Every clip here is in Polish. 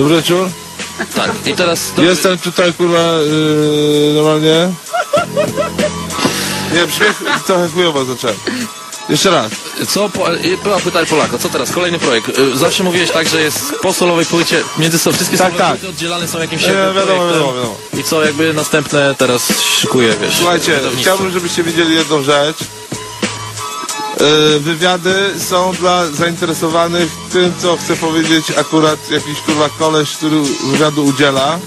Dobry wieczór. Tak, i teraz... Jestem tutaj, kurwa, yy, normalnie. Nie, śmiech trochę chujowo zacząłem. Jeszcze raz. Co, po, była pytanie Polaka, co teraz? Kolejny projekt. Y, Zawsze mówiłeś tak, że jest po solowej płycie, między sobą wszystkie Tak, tak. płyty oddzielane są jakimś Nie, wiadomo, projektem. wiadomo, wiadomo. I co, jakby następne teraz szykuje, wiesz, Słuchajcie, chciałbym, żebyście widzieli jedną rzecz. Yy, Wywiady są dla zainteresowanych tym, co chce powiedzieć akurat jakiś kurwa koleś, który wywiadu udziela.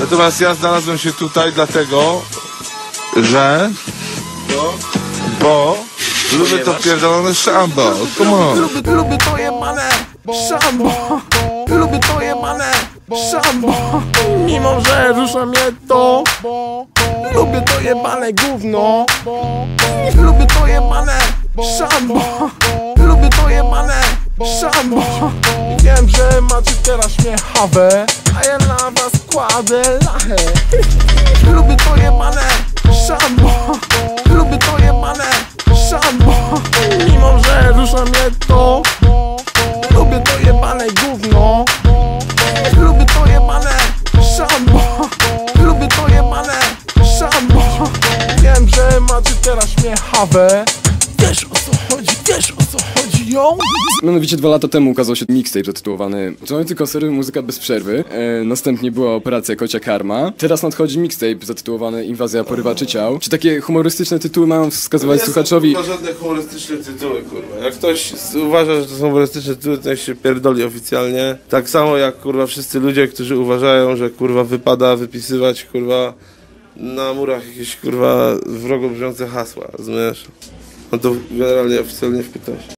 Natomiast ja znalazłem się tutaj dlatego, że... Bo... Lubię to pierdolone szambo. Come on. Lubię, lubię to jebane szambo Lubię to jebane szambo Mimo, że rusza mnie to Lubię to jebane gówno Lubię to jebane szambo. Lubię to jebane. Szambo. Wiem, że macie teraz śmiechawę A ja na was kładę lachę. Lubię to jebane. Szambo. Lubię to jebane. Szambo. Mimo, że rusza mnie to Lubię to jebane gówno. Lubię to jebane. Szambo. Lubię to jebane. Szambo. Wiem, że macie teraz śmiechawę Wiesz o co chodzi, wiesz o co chodzi, ją? Mianowicie dwa lata temu ukazał się mixtape zatytułowany Początkujący koncerty muzyka bez przerwy. E, następnie była operacja Kocia Karma. Teraz nadchodzi mixtape zatytułowany Inwazja porywaczy ciał. Czy takie humorystyczne tytuły mają wskazywać słuchaczowi? Nie są żadne humorystyczne tytuły, kurwa. Jak ktoś uważa, że to są humorystyczne tytuły, to się pierdoli oficjalnie. Tak samo jak, kurwa, wszyscy ludzie, którzy uważają, że, kurwa, wypada wypisywać, kurwa, na murach jakieś, kurwa, wrogo brzmiące hasła, rozumiesz? No to generalnie oficjalnie wpytać.